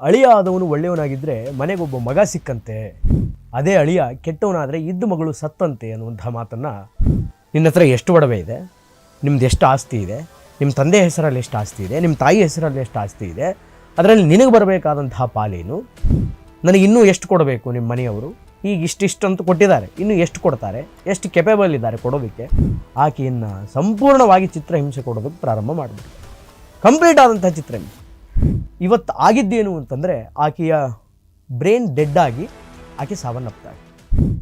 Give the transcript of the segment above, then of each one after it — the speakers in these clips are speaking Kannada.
ಅಳಿಯ ಆದವನು ಒಳ್ಳೆಯವನಾಗಿದ್ದರೆ ಮನೆಗೊಬ್ಬ ಮಗ ಸಿಕ್ಕಂತೆ, ಅದೇ ಅಳಿಯ ಕೆಟ್ಟವನಾದರೆ ಇದ್ದ ಮಗಳು ಸತ್ತಂತೆ ಅನ್ನುವಂಥ ಮಾತನ್ನು ನಿನ್ನ ಹತ್ರ ಎಷ್ಟು ಒಡವೆ ಇದೆ? ನಿಮ್ದು ಎಷ್ಟು ಆಸ್ತಿ ಇದೆ? ನಿಮ್ಮ ತಂದೆ ಹೆಸರಲ್ಲಿ ಎಷ್ಟು ಆಸ್ತಿ ಇದೆ? ನಿಮ್ಮ ತಾಯಿ ಹೆಸರಲ್ಲಿ ಎಷ್ಟು ಆಸ್ತಿ ಇದೆ? ಅದರಲ್ಲಿ ನಿನಗೆ ಬರಬೇಕಾದಂತಹ ಪಾಲೇನು? ನನಗೆ ಇನ್ನೂ ಎಷ್ಟು ಕೊಡಬೇಕು ನಿಮ್ಮ ಮನೆಯವರು? ಈಗ ಇಷ್ಟಿಷ್ಟು ಅಂತ ಕೊಟ್ಟಿದ್ದಾರೆ, ಇನ್ನು ಎಷ್ಟು ಕೊಡ್ತಾರೆ? ಎಷ್ಟು ಕೆಪೇಬಲ್ ಇದ್ದಾರೆ ಕೊಡೋದಕ್ಕೆ? ಆಕೆಯನ್ನು ಸಂಪೂರ್ಣವಾಗಿ ಚಿತ್ರಹಿಂಸೆ ಕೊಡೋದಕ್ಕೆ ಪ್ರಾರಂಭ ಮಾಡಬೇಕು ಕಂಪ್ಲೀಟ್ ಆದಂಥ ಚಿತ್ರಹಿಂಸೆ. ಇವತ್ತು ಆಗಿದ್ದೇನು ಅಂತಂದರೆ ಆಕೆಯ ಬ್ರೈನ್ ಡೆಡ್ ಆಗಿ ಆಕೆ ಸಾವನ್ನಪ್ತಾಳೆ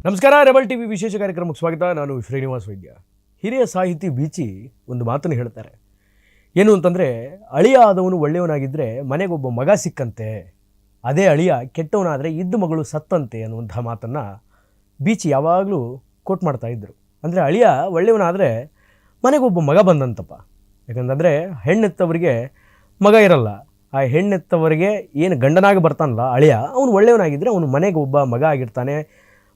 ನಮಸ್ಕಾರ, ರೆಬಲ್ ಟಿ ವಿ ವಿಶೇಷ ಕಾರ್ಯಕ್ರಮಕ್ಕೆ ಸ್ವಾಗತ. ನಾನು ಶ್ರೀನಿವಾಸ್ ವೈದ್ಯ. ಹಿರಿಯ ಸಾಹಿತಿ ಬೀಚಿ ಒಂದು ಮಾತನ್ನು ಹೇಳ್ತಾರೆ. ಏನು ಅಂತಂದರೆ ಅಳಿಯ ಆದವನು ಒಳ್ಳೆಯವನಾಗಿದ್ದರೆ ಮನೆಗೊಬ್ಬ ಮಗ ಸಿಕ್ಕಂತೆ. ಅದೇ ಅಳಿಯ ಕೆಟ್ಟವನಾದರೆ ಇದ್ದ ಮಗಳು ಸತ್ತಂತೆ ಅನ್ನುವಂಥ ಮಾತನ್ನು ಬೀಚಿ ಯಾವಾಗಲೂ ಕೋಟ್ ಮಾಡ್ತಾ ಇದ್ದರು ಅಂದರೆ ಅಳಿಯ ಒಳ್ಳೆಯವನಾದರೆ ಮನೆಗೊಬ್ಬ ಮಗ ಬಂದಂತಪ್ಪ. ಯಾಕಂತಂದರೆ ಹೆಣ್ಣೆತ್ತವರಿಗೆ ಮಗ ಇರಲ್ಲ. ಆ ಹೆಣ್ಣೆತ್ತವರಿಗೆ ಏನು ಗಂಡನಾಗಿ ಬರ್ತಾನಲ್ಲ, ಅಳಿಯ, ಅವನು ಒಳ್ಳೆಯವನಾಗಿದ್ದರೆ ಅವನು ಮನೆಗೆ ಒಬ್ಬ ಮಗ ಆಗಿರ್ತಾನೆ,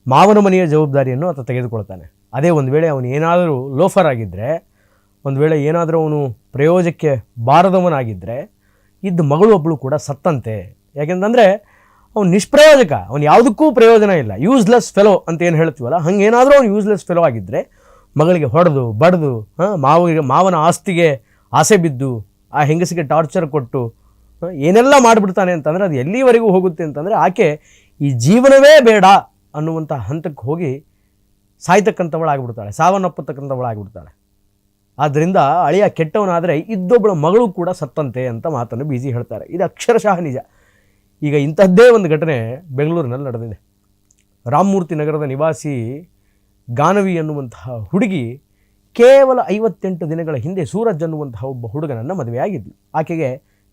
ಮಾವನ ಮನೆಯ ಜವಾಬ್ದಾರಿಯನ್ನು ಆತ ತೆಗೆದುಕೊಳ್ತಾನೆ. ಅದೇ ಒಂದು ವೇಳೆ ಅವನು ಏನಾದರೂ ಲೋಫರ್ ಆಗಿದ್ದರೆ ಒಂದು ವೇಳೆ ಏನಾದರೂ ಅವನು ಪ್ರಯೋಜಕ್ಕೆ ಬಾರದವನಾಗಿದ್ದರೆ ಇದ್ದ ಮಗಳು ಒಬ್ಬಳು ಕೂಡ ಸತ್ತಂತೆ. ಯಾಕೆಂತಂದರೆ, ಅವನು ನಿಷ್ಪ್ರಯೋಜಕ, ಅವನು ಯಾವುದಕ್ಕೂ ಪ್ರಯೋಜನ ಇಲ್ಲ. ಯೂಸ್ಲೆಸ್ ಫೆಲೋ ಅಂತ ಏನು ಹೇಳ್ತೀವಲ್ಲ, ಹಂಗೇನಾದರೂ ಅವನು ಯೂಸ್ಲೆಸ್ ಫೆಲೋ ಆಗಿದ್ದರೆ ಮಗಳಿಗೆ ಹೊಡೆದು, ಬಡ್ದು, ಹಾಂ, ಮಾವಿಗೆ, ಮಾವನ ಆಸ್ತಿಗೆ ಆಸೆ ಬಿದ್ದು, ಆ ಹೆಂಗಸಿಗೆ ಟಾರ್ಚರ್ ಕೊಟ್ಟು ಏನೆಲ್ಲ ಮಾಡಿಬಿಡ್ತಾನೆ ಅಂತಂದರೆ ಅದು ಎಲ್ಲಿವರೆಗೂ ಹೋಗುತ್ತೆ ಅಂತಂದರೆ ಆಕೆ ಈ ಜೀವನವೇ ಬೇಡ ಅನ್ನುವಂಥ ಹಂತಕ್ಕೆ ಹೋಗಿ ಸಾಯ್ತಕ್ಕಂಥವಳಾಗ್ಬಿಡ್ತಾಳೆ ಸಾವನ್ನಪ್ಪತಕ್ಕಂಥವಳಾಗ್ಬಿಡ್ತಾಳೆ ಆದ್ದರಿಂದ ಅಳಿಯ ಕೆಟ್ಟವನಾದರೆ ಇದ್ದೊಬ್ಬಳ ಮಗಳು ಕೂಡ ಸತ್ತಂತೆ ಅಂತ ಮಾತನ್ನು ಬೀಜಿ ಹೇಳ್ತಾರೆ. ಇದು ಅಕ್ಷರಶಃ ನಿಜ. ಈಗ ಇಂಥದ್ದೇ ಒಂದು ಘಟನೆ ಬೆಂಗಳೂರಿನಲ್ಲಿ ನಡೆದಿದೆ. ರಾಮಮೂರ್ತಿ ನಗರದ ನಿವಾಸಿ ಗಾನವಿ ಅನ್ನುವಂತಹ ಹುಡುಗಿ ಕೇವಲ ಐವತ್ತೆಂಟು ದಿನಗಳ ಹಿಂದೆ ಸೂರಜ್ ಅನ್ನುವಂತಹ ಒಬ್ಬ ಹುಡುಗನನ್ನು ಮದುವೆಯಾಗಿದ್ಲು. ಆಕೆಗೆ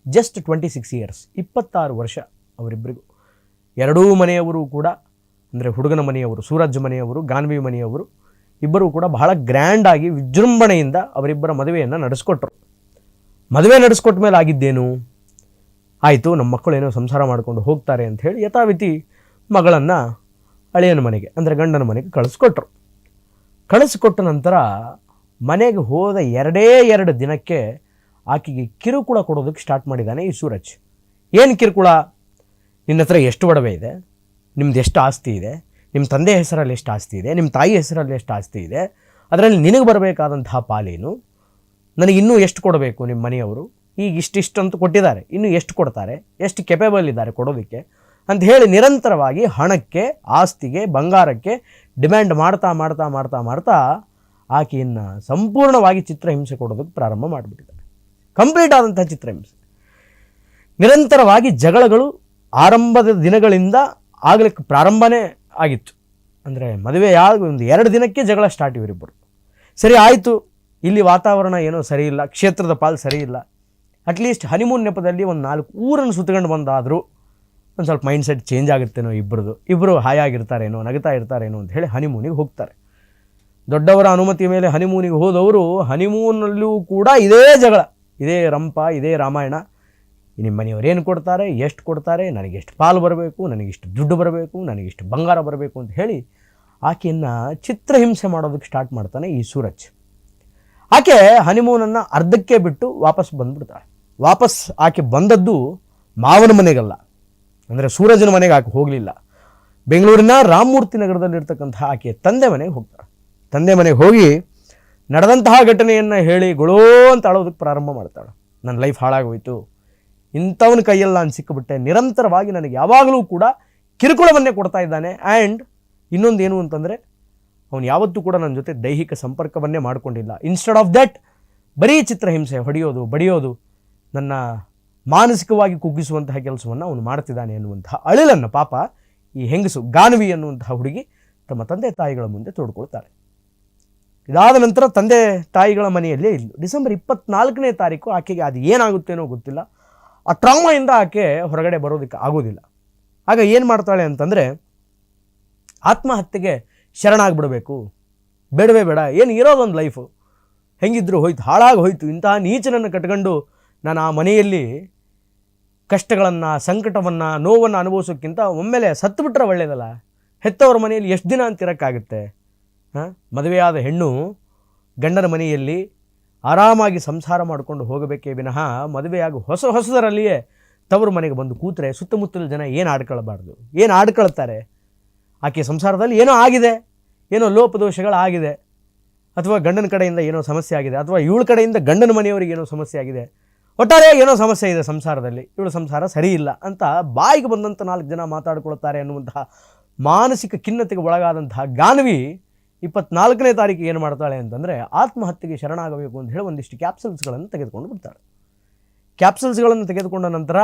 ಜಸ್ಟ್ ಟ್ವೆಂಟಿ ಸಿಕ್ಸ್ ಇಯರ್ಸ್ ಇಪ್ಪತ್ತಾರು ವರ್ಷ ಅವರಿಬ್ಬರಿಗೂ ಎರಡೂ ಮನೆಯವರು ಕೂಡ, ಅಂದರೆ ಹುಡುಗನ ಮನೆಯವರು, ಸೂರಜ್ ಮನೆಯವರು, ಗಾನ್ವಿ ಮನೆಯವರು, ಇಬ್ಬರೂ ಕೂಡ ಬಹಳ ಗ್ರ್ಯಾಂಡಾಗಿ ವಿಜೃಂಭಣೆಯಿಂದ ಅವರಿಬ್ಬರ ಮದುವೆಯನ್ನು ನಡೆಸ್ಕೊಟ್ರು. ಮದುವೆ ನಡೆಸ್ಕೊಟ್ಟ ಮೇಲೆ ಆಗಿದ್ದೇನು? ಆಯಿತು ನಮ್ಮ ಮಕ್ಕಳು ಏನೋ ಸಂಸಾರ ಮಾಡಿಕೊಂಡು ಹೋಗ್ತಾರೆ ಅಂತ ಹೇಳಿ ಯಥಾವಿತಿ ಮಗಳನ್ನು ಅಳಿಯನ ಮನೆಗೆ, ಅಂದರೆ ಗಂಡನ ಮನೆಗೆ ಕಳಿಸ್ಕೊಟ್ರು. ಕಳಿಸ್ಕೊಟ್ಟ ನಂತರ ಮನೆಗೆ ಹೋದ ಎರಡೇ ಎರಡು ದಿನಕ್ಕೆ ಆಕೆಗೆ ಕಿರುಕುಳ ಕೊಡೋದಕ್ಕೆ ಸ್ಟಾರ್ಟ್ ಮಾಡಿದ್ದಾನೆ ಈ ಸೂರಜ್. ಏನು ಕಿರುಕುಳ? ನಿನ್ನ ಹತ್ರ ಎಷ್ಟು ಒಡವೆ ಇದೆ? ನಿಮ್ದು ಎಷ್ಟು ಆಸ್ತಿ ಇದೆ? ನಿಮ್ಮ ತಂದೆ ಹೆಸರಲ್ಲಿ ಎಷ್ಟು ಆಸ್ತಿ ಇದೆ? ನಿಮ್ಮ ತಾಯಿ ಹೆಸರಲ್ಲಿ ಎಷ್ಟು ಆಸ್ತಿ ಇದೆ? ಅದರಲ್ಲಿ ನಿನಗೆ ಬರಬೇಕಾದಂತಹ ಪಾಲೇನು ನನಗೆ ಇನ್ನೂ ಎಷ್ಟು ಕೊಡಬೇಕು ನಿಮ್ಮ ಮನೆಯವರು? ಈಗ ಇಷ್ಟಿಷ್ಟು ಅಂತ ಕೊಟ್ಟಿದ್ದಾರೆ. ಇನ್ನೂ ಎಷ್ಟು ಕೊಡ್ತಾರೆ? ಎಷ್ಟು ಕೆಪೇಬಲ್ ಇದ್ದಾರೆ ಕೊಡೋದಕ್ಕೆ? ಅಂತ ಹೇಳಿ ನಿರಂತರವಾಗಿ ಹಣಕ್ಕೆ, ಆಸ್ತಿಗೆ, ಬಂಗಾರಕ್ಕೆ ಡಿಮ್ಯಾಂಡ್ ಮಾಡ್ತಾ ಮಾಡ್ತಾ ಮಾಡ್ತಾ ಮಾಡ್ತಾ ಆಕೆಯನ್ನು ಸಂಪೂರ್ಣವಾಗಿ ಚಿತ್ರಹಿಂಸೆ ಕೊಡೋದಕ್ಕೆ ಪ್ರಾರಂಭ ಮಾಡಿಬಿಟ್ಟಿದ್ದಾರೆ ಕಂಪ್ಲೀಟ್ ಆದಂಥ ಚಿತ್ರಹಿಂಸೆ ನಿರಂತರವಾಗಿ ಜಗಳಗಳು ಆರಂಭದ ದಿನಗಳಿಂದ ಆಗಲಿಕ್ಕೆ ಪ್ರಾರಂಭನೇ ಆಗಿತ್ತು. ಅಂದರೆ ಮದುವೆ ಯಾವ ಒಂದು ಎರಡು ದಿನಕ್ಕೆ ಜಗಳ ಸ್ಟಾರ್ಟ್ ಇವರಿಬ್ಬರು ಸರಿ, ಆಯಿತು. ಇಲ್ಲಿ ವಾತಾವರಣ ಏನೋ ಸರಿ ಇಲ್ಲ, ಕ್ಷೇತ್ರದ ಪಾಲು ಸರಿ ಇಲ್ಲ. ಅಟ್ಲೀಸ್ಟ್ ಹನಿಮೂನ್ ನೆಪದಲ್ಲಿ ಒಂದು ನಾಲ್ಕು ಊರನ್ನು ಸುತ್ತಕೊಂಡು ಬಂದಾದರೂ ಒಂದು ಸ್ವಲ್ಪ ಮೈಂಡ್ ಸೆಟ್ ಚೇಂಜ್ ಆಗುತ್ತೇನೋ ಇಬ್ಬರದು ಇಬ್ಬರು ಹಾಯಾಗಿರ್ತಾರೇನೋ ನಗತಾ ಇರ್ತಾರೇನೋ ಅಂತ ಹೇಳಿ ಹನಿಮೂನಿಗೆ ಹೋಗ್ತಾರೆ. ದೊಡ್ಡವರ ಅನುಮತಿ ಮೇಲೆ ಹನಿಮೂನಿಗೆ ಹೋದವರು ಹನಿಮೂನಲ್ಲೂ ಕೂಡ ಇದೇ ಜಗಳ. ಇದೇ ರಂಪ, ಇದೇ ರಾಮಾಯಣ. ನಿಮ್ಮ ಮನೆಯವ್ರು ಏನು ಕೊಡ್ತಾರೆ, ಎಷ್ಟು ಕೊಡ್ತಾರೆ ನನಗೆ ಎಷ್ಟು ಪಾಲು ಬರಬೇಕು, ನನಗಿಷ್ಟು ದುಡ್ಡು ಬರಬೇಕು, ನನಗಿಷ್ಟು ಬಂಗಾರ ಬರಬೇಕು ಅಂತ ಹೇಳಿ ಆಕೆಯನ್ನು ಚಿತ್ರಹಿಂಸೆ ಮಾಡೋದಕ್ಕೆ ಸ್ಟಾರ್ಟ್ ಮಾಡ್ತಾನೆ ಈ ಸೂರಜ್. ಆಕೆ ಹನಿಮೂನನ್ನು ಅರ್ಧಕ್ಕೆ ಬಿಟ್ಟು ವಾಪಸ್ ಬಂದ್ಬಿಡ್ತಾಳೆ. ವಾಪಸ್ ಆಕೆ ಬಂದದ್ದು ಮಾವನ ಮನೆಗಲ್ಲ. ಅಂದರೆ ಸೂರಜನ ಮನೆಗೆ ಆಕೆ ಹೋಗಲಿಲ್ಲ. ಬೆಂಗಳೂರಿನ ರಾಮಮೂರ್ತಿ ನಗರದಲ್ಲಿರ್ತಕ್ಕಂಥ ಆಕೆ ತಂದೆ ಮನೆಗೆ ಹೋಗ್ತಾಳೆ. ತಂದೆ ಮನೆಗೆ ಹೋಗಿ ನಡೆದಂತಹ ಘಟನೆಯನ್ನು ಹೇಳಿ ಗುಳೋ ಅಂತ ಅಳೋದಕ್ಕೆ ಪ್ರಾರಂಭ ಮಾಡ್ತಾಳೆ. ನನ್ನ ಲೈಫ್ ಹಾಳಾಗೋಯಿತು. ಇಂಥವನ ಕೈಯಲ್ಲಿ ನಾನು ಸಿಕ್ಕಿಬಿಟ್ಟೆ ನಿರಂತರವಾಗಿ ನನಗೆ ಯಾವಾಗಲೂ ಕೂಡ ಕಿರುಕುಳವನ್ನೇ ಕೊಡ್ತಾ ಇದ್ದಾನೆ. ಆ್ಯಂಡ್ ಇನ್ನೊಂದು ಏನು ಅಂತಂದರೆ, ಅವನು ಯಾವತ್ತೂ ಕೂಡ ನನ್ನ ಜೊತೆ ದೈಹಿಕ ಸಂಪರ್ಕವನ್ನೇ ಮಾಡಿಕೊಂಡಿಲ್ಲ. ಇನ್ಸ್ಟೆಡ್ ಆಫ್ ದಟ್ ಬರೀ ಚಿತ್ರಹಿಂಸೆ, ಹೊಡೆಯೋದು, ಬಡಿಯೋದು, ನನ್ನ ಮಾನಸಿಕವಾಗಿ ಕುಗ್ಗಿಸುವಂತಹ ಕೆಲಸವನ್ನು ಅವನು ಮಾಡ್ತಿದ್ದಾನೆ ಎನ್ನುವಂತಹ ಅಳಿಲನ್ನು ಪಾಪ ಈ ಹೆಂಗಸು ಗಾನವಿ ಅನ್ನುವಂತಹ ಹುಡುಗಿ ತಮ್ಮ ತಂದೆ ತಾಯಿಗಳ ಮುಂದೆ ತೋಡ್ಕೊಳ್ತಾರೆ ಇದಾದ ನಂತರ ತಂದೆ ತಾಯಿಗಳ ಮನೆಯಲ್ಲೇ ಇದ್ಲು. ಡಿಸೆಂಬರ್ ಇಪ್ಪತ್ನಾಲ್ಕನೇ ತಾರೀಕು ಆಕೆಗೆ ಅದು ಏನಾಗುತ್ತೇನೋ ಗೊತ್ತಿಲ್ಲ. ಆ ಟ್ರಾಮಾಯಿಂದ ಆಕೆ ಹೊರಗಡೆ ಬರೋದಕ್ಕೆ ಆಗೋದಿಲ್ಲ. ಆಗ ಏನು ಮಾಡ್ತಾಳೆ ಅಂತಂದರೆ, ಆತ್ಮಹತ್ಯೆಗೆ ಶರಣಾಗ್ಬಿಡಬೇಕು. ಬೇಡವೇ ಬೇಡ, ಏನು ಇರೋದೊಂದು ಲೈಫು ಹೆಂಗಿದ್ರು ಹೋಯ್ತು, ಹಾಳಾಗಿ ಹೋಯ್ತು, ಇಂತಹ ನೀಚನನ್ನು ಕಟ್ಕೊಂಡು ನಾನು ಆ ಮನೆಯಲ್ಲಿ ಕಷ್ಟಗಳನ್ನು, ಸಂಕಟವನ್ನು, ನೋವನ್ನು ಅನುಭವಿಸೋಕ್ಕಿಂತ ಒಮ್ಮೆಲೆ ಸತ್ತು ಬಿಟ್ರೆ ಒಳ್ಳೇದಲ್ಲ? ಹೆತ್ತವ್ರ ಮನೆಯಲ್ಲಿ ಎಷ್ಟು ದಿನ ಅಂತಿರೋಕ್ಕಾಗುತ್ತೆ ಮದುವೆಯಾದ ಹೆಣ್ಣು ಗಂಡನ ಮನೆಯಲ್ಲಿ ಆರಾಮಾಗಿ ಸಂಸಾರ ಮಾಡಿಕೊಂಡು ಹೋಗಬೇಕೇ ವಿನಃ ಮದುವೆಯಾಗಿ ಹೊಸ ಹೊಸದರಲ್ಲಿಯೇ ತವರು ಮನೆಗೆ ಬಂದು ಕೂತ್ರೆ ಸುತ್ತಮುತ್ತಲ ಜನ ಏನು ಆಡ್ಕೊಳ್ಬಾರ್ದು? ಏನು ಆಡ್ಕೊಳ್ತಾರೆ? ಆಕೆ ಸಂಸಾರದಲ್ಲಿ ಏನೋ ಆಗಿದೆ, ಏನೋ ಲೋಪದೋಷಗಳಾಗಿದೆ ಅಥವಾ ಗಂಡನ ಕಡೆಯಿಂದ ಏನೋ ಸಮಸ್ಯೆ ಆಗಿದೆ, ಅಥವಾ ಇವಳ ಕಡೆಯಿಂದ ಗಂಡನ ಮನೆಯವರಿಗೆ ಏನೋ ಸಮಸ್ಯೆ ಆಗಿದೆ, ಒಟ್ಟಾರೆ ಏನೋ ಸಮಸ್ಯೆ ಇದೆ ಸಂಸಾರದಲ್ಲಿ, ಇವಳ ಸಂಸಾರ ಸರಿ ಇಲ್ಲ ಅಂತ ಬಾಯಿಗೆ ಬಂದಂಥ ನಾಲ್ಕು ಜನ ಮಾತಾಡ್ಕೊಳ್ತಾರೆ ಅನ್ನುವಂತಹ ಮಾನಸಿಕ ಖಿನ್ನತೆಗೆ ಒಳಗಾದಂತಹ ಗಾನವಿ ಇಪ್ಪತ್ನಾಲ್ಕನೇ ತಾರೀಕು ಏನು ಮಾಡ್ತಾಳೆ ಅಂತಂದರೆ ಆತ್ಮಹತ್ಯೆಗೆ ಶರಣಾಗಬೇಕು ಅಂತ ಹೇಳಿ ಒಂದಿಷ್ಟು ಕ್ಯಾಪ್ಸಲ್ಸ್ಗಳನ್ನು ತೆಗೆದುಕೊಂಡು ಬಿಡ್ತಾಳೆ. ಕ್ಯಾಪ್ಸಲ್ಸ್ಗಳನ್ನು ತೆಗೆದುಕೊಂಡ ನಂತರ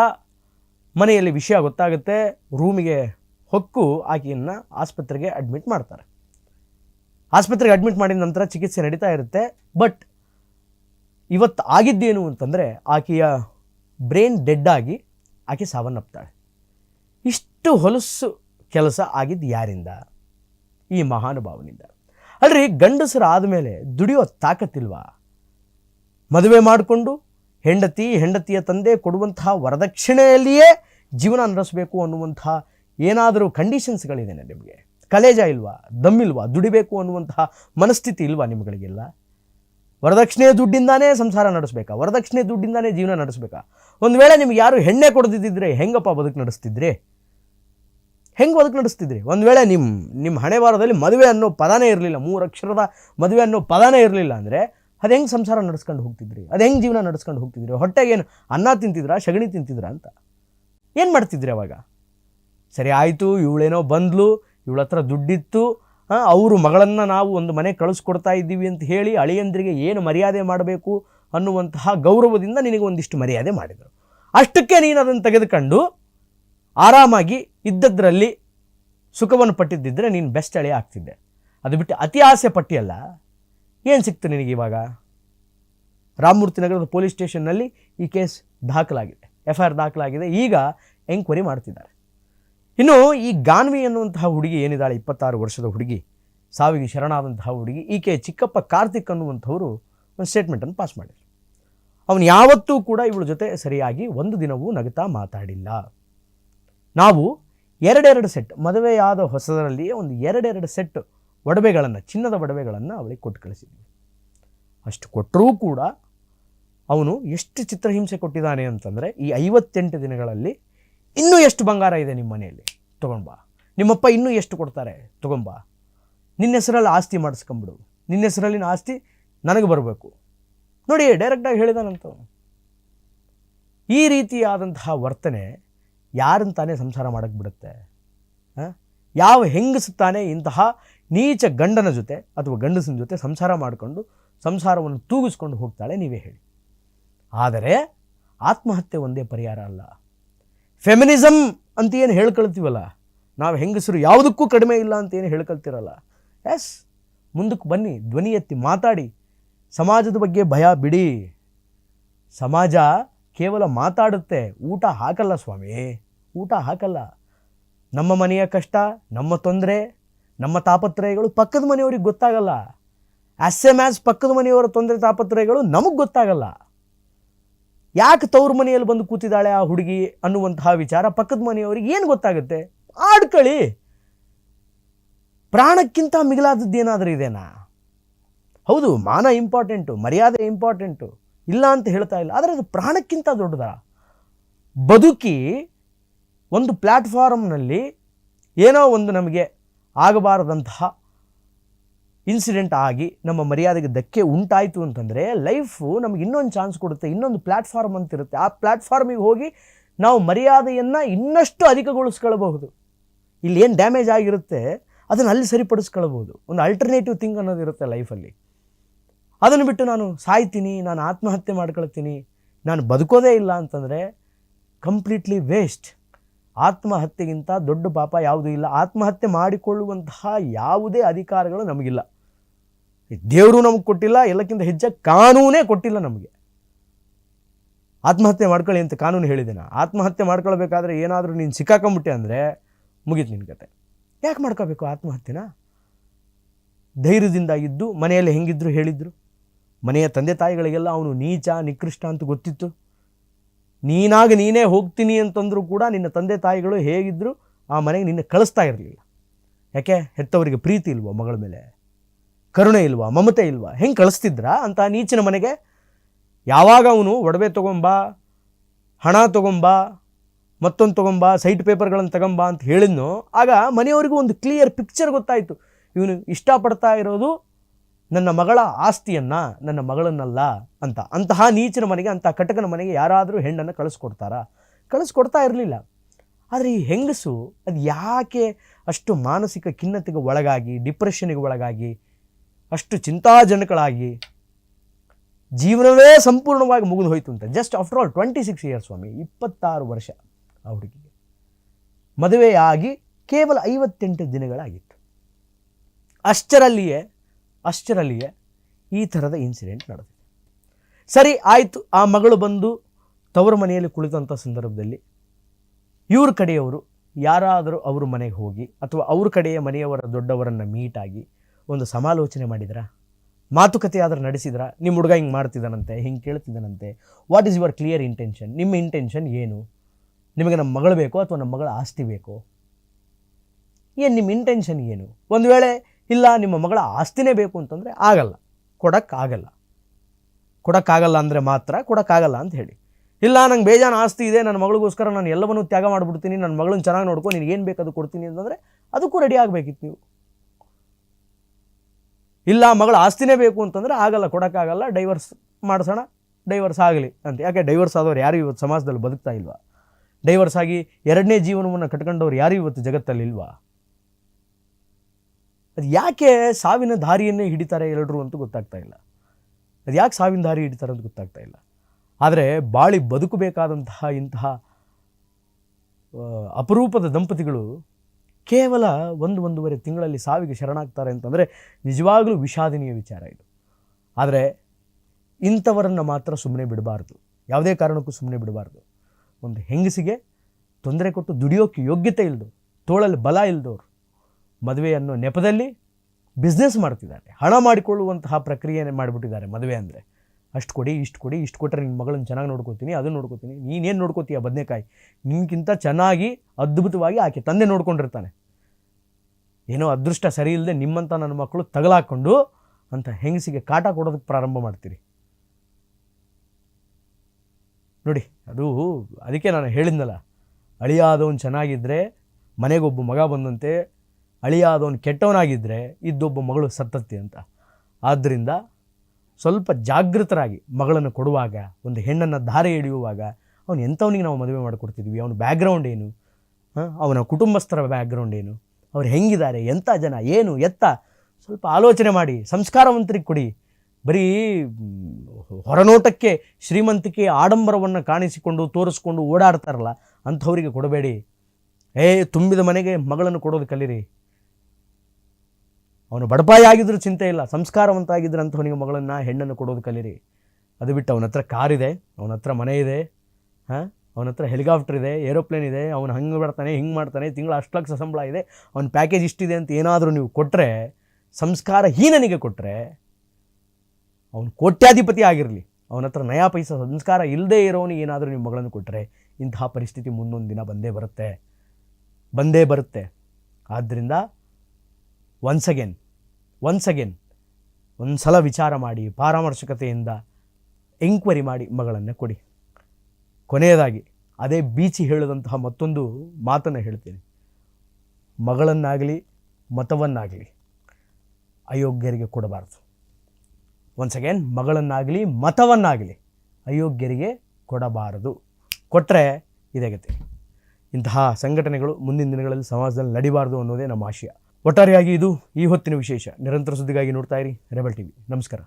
ಮನೆಯಲ್ಲಿ ವಿಷಯ ಗೊತ್ತಾಗುತ್ತೆ ರೂಮಿಗೆ ಹೊಕ್ಕು ಆಕೆಯನ್ನು ಆಸ್ಪತ್ರೆಗೆ ಅಡ್ಮಿಟ್ ಮಾಡ್ತಾರೆ. ಆಸ್ಪತ್ರೆಗೆ ಅಡ್ಮಿಟ್ ಮಾಡಿದ ನಂತರ ಚಿಕಿತ್ಸೆ ನಡೀತಾ ಇರುತ್ತೆ ಬಟ್ ಇವತ್ತು ಆಗಿದ್ದೇನು ಅಂತಂದರೆ ಆಕೆಯ ಬ್ರೈನ್ ಡೆಡ್ ಆಗಿ ಆಕೆ ಸಾವನ್ನಪ್ತಾಳೆ. ಇಷ್ಟು ಹೊಲಸು ಕೆಲಸ ಆಗಿದ್ದು ಯಾರಿಂದ? ಈ ಮಹಾನುಭಾವನಿಂದ. ಅಲ್ರಿ, ಗಂಡಸರು ಆದಮೇಲೆ ದುಡಿಯೋ ತಾಕತ್ತಿಲ್ವಾ? ಮದುವೆ ಮಾಡಿಕೊಂಡು ಹೆಂಡತಿ, ಹೆಂಡತಿಯ ತಂದೆ ಕೊಡುವಂತಹ ವರದಕ್ಷಿಣೆಯಲ್ಲಿಯೇ ಜೀವನ ನಡೆಸಬೇಕು ಅನ್ನುವಂತಹ ಏನಾದರೂ ಕಂಡೀಷನ್ಸ್ಗಳಿದೆ ನಿಮಗೆ? ಕಲೇಜ ಇಲ್ವಾ? ದಮ್ಮಿಲ್ವಾ ದುಡಿಬೇಕು ಅನ್ನುವಂತಹ ಮನಸ್ಥಿತಿ ಇಲ್ವಾ ನಿಮ್ಗಳಿಗೆಲ್ಲ? ವರದಕ್ಷಿಣೆ ದುಡ್ಡಿಂದಾನೇ ಸಂಸಾರ ನಡೆಸಬೇಕಾ? ವರದಕ್ಷಿಣೆ ದುಡ್ಡಿಂದಾನೇ ಜೀವನ ನಡೆಸಬೇಕಾ? ಒಂದು ವೇಳೆ ನಿಮ್ಗೆ ಯಾರು ಹೆಣ್ಣೆ ಕೊಡದಿದ್ದರೆ ಹೆಂಗಪ್ಪ ಬದುಕು ನಡೆಸ್ತಿದ್ರಿ? ಹೆಂಗೆ ಬದುಕು ನಡೆಸ್ತಿದ್ರಿ? ಒಂದು ವೇಳೆ ನಿಮ್ಮ ನಿಮ್ಮ ಹಣೆ ಬಾರದಲ್ಲಿ ಮದುವೆ ಅನ್ನೋ ಪದನೇ ಇರಲಿಲ್ಲ, ಮೂರು ಅಕ್ಷರದ ಮದುವೆ ಅನ್ನೋ ಪದನೇ ಇರಲಿಲ್ಲ ಅಂದರೆ ಅದು ಹೆಂಗೆ ಸಂಸಾರ ನಡೆಸ್ಕೊಂಡು ಹೋಗ್ತಿದ್ರಿ? ಅದು ಹೆಂಗೆ ಜೀವನ ನಡೆಸ್ಕೊಂಡು ಹೋಗ್ತಿದ್ರಿ? ಹೊಟ್ಟೆಗೇನು ಅನ್ನ ತಿಂತಿದ್ರಾ ಸಗಣಿ ತಿಂತಿದ್ರಾ ಅಂತ? ಏನು ಮಾಡ್ತಿದ್ರಿ ಅವಾಗ? ಸರಿ ಆಯಿತು, ಇವಳೇನೋ ಬಂದ್ಲು, ಇವಳ ಹತ್ರ ದುಡ್ಡಿತ್ತು ಅವರು ಮಗಳನ್ನು ನಾವು ಒಂದು ಮನೆ ಕಳಿಸ್ಕೊಡ್ತಾ ಇದ್ದೀವಿ ಅಂತ ಹೇಳಿ ಅಳಿಯಂದ್ರಿಗೆ ಏನು ಮರ್ಯಾದೆ ಮಾಡಬೇಕು ಅನ್ನುವಂತಹ ಗೌರವದಿಂದ ನಿನಗೆ ಒಂದಿಷ್ಟು ಮರ್ಯಾದೆ ಮಾಡಿದರು. ಅಷ್ಟಕ್ಕೆ ನೀನು ಅದನ್ನು ತೆಗೆದುಕೊಂಡು ಆರಾಮಾಗಿ ಇದ್ದದ್ರಲ್ಲಿ ಸುಖವನ್ನು ಪಟ್ಟಿದ್ದಿದ್ರೆ ನೀನು ಬೆಸ್ಟ್ ಅಳಿಯ ಆಗ್ತಿದ್ದೆ. ಅದು ಬಿಟ್ಟು ಅತಿ ಆಸೆ ಪಟ್ಟಿಯಲ್ಲ, ಏನು ಸಿಕ್ತು ನಿನಗೆ ಇವಾಗ? ರಾಮಮೂರ್ತಿ ನಗರದ ಪೊಲೀಸ್ ಸ್ಟೇಷನ್ನಲ್ಲಿ ಈ ಕೇಸ್ ದಾಖಲಾಗಿದೆ ಎಫ್ ಐ ಆರ್ ದಾಖಲಾಗಿದೆ, ಈಗ ಎಂಕ್ವೈರಿ ಮಾಡ್ತಿದ್ದಾರೆ. ಇನ್ನು ಈ ಗಾನ್ವಿ ಅನ್ನುವಂತಹ ಹುಡುಗಿ ಏನಿದ್ದಾಳೆ, ಇಪ್ಪತ್ತಾರು ವರ್ಷದ ಹುಡುಗಿ, ಸಾವಿಗೆ ಶರಣಾದಂತಹ ಹುಡುಗಿ, ಈಕೆ ಚಿಕ್ಕಪ್ಪ ಕಾರ್ತಿಕ್ ಅನ್ನುವಂಥವರು ಒಂದು ಸ್ಟೇಟ್ಮೆಂಟನ್ನು ಪಾಸ್ ಮಾಡಿದರು. ಅವನು ಯಾವತ್ತೂ ಕೂಡ ಇವಳ ಜೊತೆ ಸರಿಯಾಗಿ ಒಂದು ದಿನವೂ ನಗುತ್ತಾ ಮಾತಾಡಿಲ್ಲ. ನಾವು ಎರಡೆರಡು ಸೆಟ್, ಮದುವೆಯಾದ ಹೊಸದರಲ್ಲಿಯೇ ಒಂದು ಎರಡೆರಡು ಸೆಟ್ ಒಡವೆಗಳನ್ನು, ಚಿನ್ನದ ಒಡವೆಗಳನ್ನು ಅವಳಿಗೆ ಕೊಟ್ಟು ಕಳಿಸಿದ್ವಿ ಅಷ್ಟು ಕೊಟ್ಟರೂ ಕೂಡ ಅವನು ಎಷ್ಟು ಚಿತ್ರಹಿಂಸೆ ಕೊಟ್ಟಿದ್ದಾನೆ ಅಂತಂದರೆ ಈ ಐವತ್ತೆಂಟು ದಿನಗಳಲ್ಲಿ ಇನ್ನೂ ಎಷ್ಟು ಬಂಗಾರ ಇದೆ ನಿಮ್ಮ ಮನೆಯಲ್ಲಿ? ತೊಗೊಂಬಾ ನಿಮ್ಮಪ್ಪ ಇನ್ನೂ ಎಷ್ಟು ಕೊಡ್ತಾರೆ? ತೊಗೊಂಬಾ ನಿನ್ನ ಹೆಸರಲ್ಲಿ ಆಸ್ತಿ ಮಾಡಿಸ್ಕೊಂಬಿಡು. ನಿನ್ನ ಹೆಸರಲ್ಲಿನ ಆಸ್ತಿ ನನಗೆ ಬರಬೇಕು. ನೋಡಿ ಡೈರೆಕ್ಟಾಗಿ ಹೇಳಿದಾನಂತ. ಈ ರೀತಿಯಾದಂತಹ ವರ್ತನೆ ಯಾರನ್ನ ತಾನೇ ಸಂಸಾರ ಮಾಡಕ್ಕೆ ಬಿಡುತ್ತೆ? ಯಾವ ಹೆಂಗಸು ತಾನೇ ಇಂತಹ ನೀಚ ಗಂಡನ ಜೊತೆ ಅಥವಾ ಗಂಡಸನ ಜೊತೆ ಸಂಸಾರ ಮಾಡಿಕೊಂಡು ಸಂಸಾರವನ್ನು ತೂಗಿಸ್ಕೊಂಡು ಹೋಗ್ತಾಳೆ ನೀವೇ ಹೇಳಿ. ಆದರೆ ಆತ್ಮಹತ್ಯೆ ಒಂದೇ ಪರಿಹಾರ ಅಲ್ಲ. ಫೆಮಿನಿಸಮ್ ಅಂತ ಏನು ಹೇಳ್ಕೊಳ್ತೀವಲ್ಲ? ನಾವು ಹೆಂಗಸರು ಯಾವುದಕ್ಕೂ ಕಡಿಮೆ ಇಲ್ಲ ಅಂತ ಏನು ಹೇಳ್ಕೊಳ್ತಿರಲ್ಲ? ಎಸ್ ಮುಂದಕ್ಕೆ ಬನ್ನಿ, ಧ್ವನಿ ಎತ್ತಿ ಮಾತಾಡಿ. ಸಮಾಜದ ಬಗ್ಗೆ ಭಯ ಬಿಡಿ. ಸಮಾಜ ಕೇವಲ ಮಾತಾಡುತ್ತೆ, ಊಟ ಹಾಕಲ್ಲ ಸ್ವಾಮಿ, ಊಟ ಹಾಕಲ್ಲ. ನಮ್ಮ ಮನೆಯ ಕಷ್ಟ, ನಮ್ಮ ತೊಂದರೆ, ನಮ್ಮ ತಾಪತ್ರಯಗಳು ಪಕ್ಕದ ಮನೆಯವ್ರಿಗೆ ಗೊತ್ತಾಗಲ್ಲ. ಆಸ್ ಎಂ ಆ್ಯಸ್ ಪಕ್ಕದ ಮನೆಯವರ ತೊಂದರೆ, ತಾಪತ್ರಯಗಳು ನಮಗೆ ಗೊತ್ತಾಗಲ್ಲ. ಯಾಕೆ ತವ್ರ ಮನೆಯಲ್ಲಿ ಬಂದು ಕೂತಿದ್ದಾಳೆ ಆ ಹುಡುಗಿ ಅನ್ನುವಂತಹ ವಿಚಾರ ಪಕ್ಕದ ಮನೆಯವರಿಗೆ ಏನು ಗೊತ್ತಾಗುತ್ತೆ? ಆಡ್ಕಳಿ. ಪ್ರಾಣಕ್ಕಿಂತ ಮಿಗಿಲಾದದ್ದು ಏನಾದರೂ ಇದೆನಾ? ಹೌದು, ಮಾನ ಇಂಪಾರ್ಟೆಂಟು ಮರ್ಯಾದೆ ಇಂಪಾರ್ಟೆಂಟು ಇಲ್ಲ ಅಂತ ಹೇಳ್ತಾ ಇಲ್ಲ. ಆದರೆ ಅದು ಪ್ರಾಣಕ್ಕಿಂತ ದೊಡ್ಡದ? ಬದುಕಿ ಒಂದು ಪ್ಲ್ಯಾಟ್ಫಾರ್ಮ್ನಲ್ಲಿ ಏನೋ ಒಂದು ನಮಗೆ ಆಗಬಾರದಂತಹ ಇನ್ಸಿಡೆಂಟ್ ಆಗಿ ನಮ್ಮ ಮರ್ಯಾದೆಗೆ ಧಕ್ಕೆ ಉಂಟಾಯಿತು ಅಂತಂದರೆ ಲೈಫು ನಮಗೆ ಇನ್ನೊಂದು ಚಾನ್ಸ್ ಕೊಡುತ್ತೆ, ಇನ್ನೊಂದು ಪ್ಲ್ಯಾಟ್ಫಾರ್ಮ್ ಅಂತಿರುತ್ತೆ ಆ ಪ್ಲ್ಯಾಟ್ಫಾರ್ಮಿಗೆ ಹೋಗಿ ನಾವು ಮರ್ಯಾದೆಯನ್ನು ಇನ್ನಷ್ಟು ಅಧಿಕಗೊಳಿಸ್ಕೊಳ್ಬಹುದು. ಏನು ಡ್ಯಾಮೇಜ್ ಆಗಿರುತ್ತೆ, ಅದನ್ನು ಅಲ್ಲಿ ಸರಿಪಡಿಸ್ಕೊಳ್ಬೋದು ಒಂದು ಅಲ್ಟರ್ನೇಟಿವ್ ಥಿಂಗ್ ಅನ್ನೋದು ಇರುತ್ತೆ ಲೈಫಲ್ಲಿ. ಅದನ್ನು ಬಿಟ್ಟು ನಾನು ಸಾಯ್ತೀನಿ, ನಾನು ಆತ್ಮಹತ್ಯೆ ಮಾಡ್ಕೊಳ್ತೀನಿ, ನಾನು ಬದುಕೋದೇ ಇಲ್ಲ ಅಂತಂದರೆ ಕಂಪ್ಲೀಟ್ಲಿ ವೇಸ್ಟ್ ಆತ್ಮಹತ್ಯೆಗಿಂತ ದೊಡ್ಡ ಪಾಪ ಯಾವುದೂ ಇಲ್ಲ. ಆತ್ಮಹತ್ಯೆ ಮಾಡಿಕೊಳ್ಳುವಂತಹ ಯಾವುದೇ ಅಧಿಕಾರಗಳು ನಮಗಿಲ್ಲ. ದೇವರು ನಮಗೆ ಕೊಟ್ಟಿಲ್ಲ, ಎಲ್ಲಕ್ಕಿಂತ ಹೆಚ್ಚಾಗಿ ಕಾನೂನೇ ಕೊಟ್ಟಿಲ್ಲ ನಮಗೆ. ಆತ್ಮಹತ್ಯೆ ಮಾಡ್ಕೊಳ್ಳಿ ಅಂತ ಕಾನೂನು ಹೇಳಿದ್ದೇನೆ ಆತ್ಮಹತ್ಯೆ ಮಾಡ್ಕೊಳ್ಬೇಕಾದ್ರೆ ಏನಾದರೂ ನೀನು ಸಿಕ್ಕಾಕೊಂಬಿಟ್ಟೆ ಅಂದರೆ ಮುಗೀತು ನಿನ್ನ ಕತೆ. ಯಾಕೆ ಮಾಡ್ಕೋಬೇಕು ಆತ್ಮಹತ್ಯೆನ? ಧೈರ್ಯದಿಂದ ಇದ್ದು ಮನೆಯಲ್ಲಿ ಹೆಂಗಿದ್ರು ಹೇಳಿದ್ರು. ಮನೆಯ ತಂದೆ ತಾಯಿಗಳಿಗೆಲ್ಲ ಅವನು ನೀಚ, ನಿಕೃಷ್ಟ ಅಂತ ಗೊತ್ತಿತ್ತು. ನೀನಾಗ ನೀನೇ ಹೋಗ್ತೀನಿ ಅಂತಂದರೂ ಕೂಡ ನಿನ್ನ ತಂದೆ ತಾಯಿಗಳು ಹೇಗಿದ್ದರೂ ಆ ಮನೆಗೆ ನಿನ್ನ ಕಳಿಸ್ತಾ ಇರಲಿಲ್ಲ. ಯಾಕೆ? ಹೆತ್ತವರಿಗೆ ಪ್ರೀತಿ ಇಲ್ವಾ ಮಗಳ ಮೇಲೆ? ಕರುಣೆ ಇಲ್ವಾ? ಮಮತೆ ಇಲ್ವಾ? ಹೆಂಗೆ ಕಳಿಸ್ತಿದ್ರಾ ಅಂತ ನೀಚಿನ ಮನೆಗೆ? ಯಾವಾಗ ಅವನು ಒಡವೆ ತೊಗೊಂಬ, ಹಣ ತೊಗೊಂಬ, ಮತ್ತೊಂದು ತೊಗೊಂಬ, ಸೈಟ್ ಪೇಪರ್ಗಳನ್ನು ತಗೊಂಬ ಅಂತ ಹೇಳಿದ್ನೋ, ಆಗ ಮನೆಯವರಿಗೂ ಒಂದು ಕ್ಲಿಯರ್ ಪಿಕ್ಚರ್ ಗೊತ್ತಾಯಿತು. ಇವನು ಇಷ್ಟಪಡ್ತಾ ಇರೋದು ನನ್ನ ಮಗಳ ಆಸ್ತಿಯನ್ನು ನನ್ನ ಮಗಳನ್ನಲ್ಲ ಅಂತ, ಅಂತಹ ನೀಚಿನ ಮನೆಗೆ, ಅಂತಹ ಕಟಕನ ಮನೆಗೆ ಯಾರಾದರೂ ಹೆಣ್ಣನ್ನು ಕಳಿಸ್ಕೊಡ್ತಾರಾ? ಕಳಿಸ್ಕೊಡ್ತಾ ಇರಲಿಲ್ಲ. ಆದರೆ ಈ ಹೆಂಗಸು ಅದು ಯಾಕೆ ಅಷ್ಟು ಮಾನಸಿಕ ಖಿನ್ನತೆಗೆ ಒಳಗಾಗಿ, ಡಿಪ್ರೆಷನ್ಗೆ ಒಳಗಾಗಿ, ಅಷ್ಟು ಚಿಂತಾಜನಕಳಾಗಿ ಜೀವನವೇ ಸಂಪೂರ್ಣವಾಗಿ ಮುಗಿದು ಹೋಯ್ತು ಅಂತ. Just after all twenty six years ಸ್ವಾಮಿ, ಇಪ್ಪತ್ತಾರು ವರ್ಷ ಆ ಹುಡುಗಿಗೆ. ಮದುವೆಯಾಗಿ ಕೇವಲ ಐವತ್ತೆಂಟು ದಿನಗಳಾಗಿತ್ತು. ಅಷ್ಟರಲ್ಲಿಯೇ ಅಷ್ಟರಲ್ಲಿಯೇ ಈ ಥರದ ಇನ್ಸಿಡೆಂಟ್ ನಡೆದಿದೆ. ಸರಿ, ಆಯಿತು. ಆ ಮಗಳು ಬಂದು ತವರು ಮನೆಯಲ್ಲಿ ಕುಳಿತಂಥ ಸಂದರ್ಭದಲ್ಲಿ ಇವ್ರ ಕಡೆಯವರು ಯಾರಾದರೂ ಅವ್ರ ಮನೆಗೆ ಹೋಗಿ ಅಥವಾ ಅವ್ರ ಕಡೆಯ ಮನೆಯವರ ದೊಡ್ಡವರನ್ನು ಮೀಟಾಗಿ ಒಂದು ಸಮಾಲೋಚನೆ ಮಾಡಿದ್ರಾ? ಮಾತುಕತೆ ಆದರೂ ನಡೆಸಿದ್ರ? ನಿಮ್ಮ ಹುಡುಗ ಹಿಂಗೆ ಮಾಡ್ತಿದ್ದಾನಂತೆ, ಹಿಂಗೆ ಕೇಳ್ತಿದ್ದಾನಂತೆ. What is your clear intention ನಿಮ್ಮ ಇಂಟೆನ್ಷನ್ ಏನು? ನಿಮಗೆ ನಮ್ಮ ಮಗಳು ಬೇಕೋ ಅಥವಾ ನಮ್ಮ ಮಗಳ ಆಸ್ತಿ ಬೇಕೋ? ಏನು ನಿಮ್ಮ ಇಂಟೆನ್ಷನ್ ಏನು? ಒಂದು ವೇಳೆ ಇಲ್ಲ, ನಿಮ್ಮ ಮಗಳ ಆಸ್ತಿನೇ ಬೇಕು ಅಂತಂದರೆ ಆಗಲ್ಲ. ಕೊಡೋಕ್ಕಾಗಲ್ಲ. ಕೊಡೋಕ್ಕಾಗಲ್ಲ ಅಂದರೆ ಮಾತ್ರ ಕೊಡೋಕ್ಕಾಗಲ್ಲ ಅಂತ ಹೇಳಿ. ಇಲ್ಲ, ನಂಗೆ ಬೇಜಾನ ಆಸ್ತಿ ಇದೆ, ನನ್ನ ಮಗಳಿಗೋಸ್ಕರ ನಾನು ಎಲ್ಲವನ್ನೂ ತ್ಯಾಗ ಮಾಡಿಬಿಡ್ತೀನಿ ನನ್ನ ಮಗಳನ್ನ ಚೆನ್ನಾಗಿ ನೋಡ್ಕೊ ನಿನಗೆ ಏನು ಬೇಕು ಅದು ಕೊಡ್ತೀನಿ ಅಂತಂದರೆ ಅದಕ್ಕೂ ರೆಡಿ ಆಗಬೇಕಿತ್ತು ನೀವು. ಇಲ್ಲ, ಮಗಳ ಆಸ್ತಿನೇ ಬೇಕು ಅಂತಂದರೆ ಆಗಲ್ಲ, ಕೊಡೋಕ್ಕಾಗಲ್ಲ ಡೈವರ್ಸ್ ಮಾಡಿಸೋಣ ಡೈವರ್ಸ್ ಆಗಲಿ ಅಂತ. ಯಾಕೆ ಡೈವರ್ಸ್ ಆದವ್ರು ಯಾರು ಇವತ್ತು ಸಮಾಜದಲ್ಲಿ ಬದುಕ್ತಾ ಇಲ್ವಾ? ಡೈವರ್ಸ್ ಆಗಿ ಎರಡನೇ ಜೀವನವನ್ನು ಕಟ್ಕೊಂಡವ್ರು ಯಾರು ಇವತ್ತು ಜಗತ್ತಲ್ಲಿ ಇಲ್ವಾ? ಅದು ಯಾಕೆ ಸಾವಿನ ದಾರಿಯನ್ನೇ ಹಿಡಿತಾರೆ ಎಲ್ಲರೂ ಅಂತೂ ಗೊತ್ತಾಗ್ತಾ ಇಲ್ಲ. ಅದು ಯಾಕೆ ಸಾವಿನ ದಾರಿ ಹಿಡಿತಾರೆ ಅಂತ ಗೊತ್ತಾಗ್ತಾ ಇಲ್ಲ. ಆದರೆ ಬಾಳಿ ಬದುಕಬೇಕಾದಂತಹ ಇಂತಹ ಅಪರೂಪದ ದಂಪತಿಗಳು ಕೇವಲ ಒಂದು ಒಂದೂವರೆ ತಿಂಗಳಲ್ಲಿ ಸಾವಿಗೆ ಶರಣಾಗ್ತಾರೆ ಅಂತಂದರೆ ನಿಜವಾಗಲೂ ವಿಷಾದನೀಯ ವಿಚಾರ ಇದು. ಆದರೆ ಇಂಥವರನ್ನು ಮಾತ್ರ ಸುಮ್ಮನೆ ಬಿಡಬಾರ್ದು. ಯಾವುದೇ ಕಾರಣಕ್ಕೂ ಸುಮ್ಮನೆ ಬಿಡಬಾರ್ದು. ಒಂದು ಹೆಂಗಸಿಗೆ ತೊಂದರೆ ಕೊಟ್ಟು ದುಡಿಯೋಕ್ಕೆ ಯೋಗ್ಯತೆ ಇಲ್ಲದು ತೋಳಲ್ಲಿ ಬಲ ಇಲ್ಲದವ್ರು ಮದುವೆ ಅನ್ನೋ ನೆಪದಲ್ಲಿ ಬಿಸ್ನೆಸ್ ಮಾಡ್ತಿದ್ದಾರೆ. ಹಣ ಮಾಡಿಕೊಳ್ಳುವಂತಹ ಪ್ರಕ್ರಿಯೆ ಮಾಡಿಬಿಟ್ಟಿದ್ದಾರೆ ಮದುವೆ ಅಂದರೆ. ಅಷ್ಟು ಕೊಡಿ, ಇಷ್ಟು ಕೊಡಿ, ಇಷ್ಟು ಕೊಟ್ಟರೆ ನಿಮ್ಮ ಮಗಳನ್ನ ಚೆನ್ನಾಗಿ ನೋಡ್ಕೋತೀನಿ, ಅದನ್ನು ನೋಡ್ಕೋತೀನಿ. ನೀನೇನು ನೋಡ್ಕೋತೀಯ ಬದನೆಕಾಯಿ? ನಿನ್ಗಿಂತ ಚೆನ್ನಾಗಿ, ಅದ್ಭುತವಾಗಿ ಆಕೆ ತಂದೆ ನೋಡ್ಕೊಂಡಿರ್ತಾನೆ. ಏನೋ ಅದೃಷ್ಟ ಸರಿ ಇಲ್ಲದೆ ನಿಮ್ಮಂಥ ನನ್ನ ಮಕ್ಕಳು ತಗಲಾಕೊಂಡು ಅಂತ ಹೆಂಗಸಿಗೆ ಕಾಟ ಕೊಡೋದಕ್ಕೆ ಪ್ರಾರಂಭ ಮಾಡ್ತೀರಿ. ನೋಡಿ, ಅದು ಅದಕ್ಕೆ ನಾನು ಹೇಳಿದ್ನಲ್ಲ, ಅಳಿಯಾದವನು ಚೆನ್ನಾಗಿದ್ದರೆ ಮನೆಗೊಬ್ಬ ಮಗ ಬಂದಂತೆ ಅಳಿಯಾದವನು ಕೆಟ್ಟವನಾಗಿದ್ದರೆ ಇದ್ದೊಬ್ಬ ಮಗಳು ಸತ್ತತ್ತೆ ಅಂತ. ಆದ್ದರಿಂದ ಸ್ವಲ್ಪ ಜಾಗೃತರಾಗಿ ಮಗಳನ್ನು ಕೊಡುವಾಗ, ಒಂದು ಹೆಣ್ಣನ್ನು ಧಾರೆ ಎಳೆಯುವಾಗ ಅವನು ಎಂಥವನಿಗೆ ನಾವು ಮದುವೆ ಮಾಡಿಕೊಡ್ತಿದ್ವಿ? ಅವನ ಬ್ಯಾಕ್ಗ್ರೌಂಡ್ ಏನು? ಅವನ ಕುಟುಂಬಸ್ಥರ ಬ್ಯಾಕ್ಗ್ರೌಂಡ್ ಏನು? ಅವ್ರು ಹೆಂಗಿದ್ದಾರೆ? ಎಂಥ ಜನ? ಏನು? ಎತ್ತ? ಸ್ವಲ್ಪ ಆಲೋಚನೆ ಮಾಡಿ, ಸಂಸ್ಕಾರವಂತರಿಗೆ ಕೊಡಿ. ಬರೀ ಹೊರನೋಟಕ್ಕೆ, ಶ್ರೀಮಂತಿಕೆ ಆಡಂಬರವನ್ನು ಕಾಣಿಸಿಕೊಂಡು, ತೋರಿಸ್ಕೊಂಡು ಓಡಾಡ್ತಾರಲ್ಲ, ಅಂಥವರಿಗೆ ಕೊಡಬೇಡಿ. ಏ, ತುಂಬಿದ ಮನೆಗೆ ಮಗಳನ್ನು ಕೊಡೋದು ಕಲೀರಿ ಅವನು ಬಡಪಾಯಿ ಆಗಿದ್ರೂ ಚಿಂತೆ ಇಲ್ಲ ಸಂಸ್ಕಾರವಂತ ಆಗಿದ್ರೆ ಅಂಥವನಿಗೆ ಮಗಳನ್ನು, ಹೆಣ್ಣನ್ನು ಕೊಡೋದು ಕಲೀರಿ. ಅದು ಬಿಟ್ಟು ಅವನ ಹತ್ರ ಕಾರಿದೆ ಅವನ ಹತ್ರ ಮನೆ ಇದೆ, ಹಾಂ? ಅವನ ಹತ್ರ ಹೆಲಿಕಾಪ್ಟರ್ ಇದೆ ಏರೋಪ್ಲೇನ್ ಇದೆ, ಅವನು ಹಂಗೆ ಮಾಡ್ತಾನೆ ಹಿಂಗೆ ಮಾಡ್ತಾನೆ, ತಿಂಗಳ ಅಷ್ಟು ಲಕ್ಷ ಸಂಬಳ ಇದೆ, ಅವನ ಪ್ಯಾಕೇಜ್ ಇಷ್ಟಿದೆ ಅಂತ ಏನಾದರೂ ನೀವು ಕೊಟ್ಟರೆ ಸಂಸ್ಕಾರ ಹೀನನಿಗೆ ಕೊಟ್ಟರೆ ಅವನು ಕೋಟ್ಯಾಧಿಪತಿ ಆಗಿರಲಿ, ಅವನ ಹತ್ರ ನಯಾ ಪೈಸ, ಸಂಸ್ಕಾರ ಇಲ್ಲದೇ ಇರೋನಿಗೆ ಏನಾದರೂ ನಿಮ್ಮ ಮಗಳನ್ನು ಕೊಟ್ಟರೆ ಇಂತಹ ಪರಿಸ್ಥಿತಿ ಮುಂದೊಂದು ದಿನ ಬಂದೇ ಬರುತ್ತೆ. ಬಂದೇ ಬರುತ್ತೆ. ಆದ್ದರಿಂದ ಒನ್ಸ್ ಅಗೇನ್ ಒನ್ಸ್ ಅಗೇನ್ ಒಂದು ಸಲ ವಿಚಾರ ಮಾಡಿ, ಪಾರಮರ್ಶಕತೆಯಿಂದ ಎಂಕ್ವೈರಿ ಮಾಡಿ ಮಗಳನ್ನು ಕೊಡಿ. ಕೊನೆಯದಾಗಿ, ಅದೇ ಬೀಚಿ ಹೇಳಿದಂತಹ ಮತ್ತೊಂದು ಮಾತನ್ನು ಹೇಳ್ತೀನಿ. ಮಗಳನ್ನಾಗಲಿ, ಮತವನ್ನಾಗಲಿ ಅಯೋಗ್ಯರಿಗೆ ಕೊಡಬಾರ್ದು. ಒನ್ಸ್ ಅಗೇನ್ ಮಗಳನ್ನಾಗಲಿ, ಮತವನ್ನಾಗಲಿ ಅಯೋಗ್ಯರಿಗೆ ಕೊಡಬಾರದು. ಕೊಟ್ಟರೆ ಇದಾಗುತ್ತೆ. ಗತಿ ಇಂತಹ ಸಂಘಟನೆಗಳು ಮುಂದಿನ ದಿನಗಳಲ್ಲಿ ಸಮಾಜದಲ್ಲಿ ನಡಿಬಾರ್ದು ಅನ್ನೋದೇ ನಮ್ಮ ಆಶಯ. ಒಟ್ಟಾರೆಯಾಗಿ ಇದು ಈ ಹೊತ್ತಿನ ವಿಶೇಷ. ನಿರಂತರ ಸುದ್ದಿಗಾಗಿ ನೋಡ್ತಾ ಇರಿ. Rebel TV. ನಮಸ್ಕಾರ.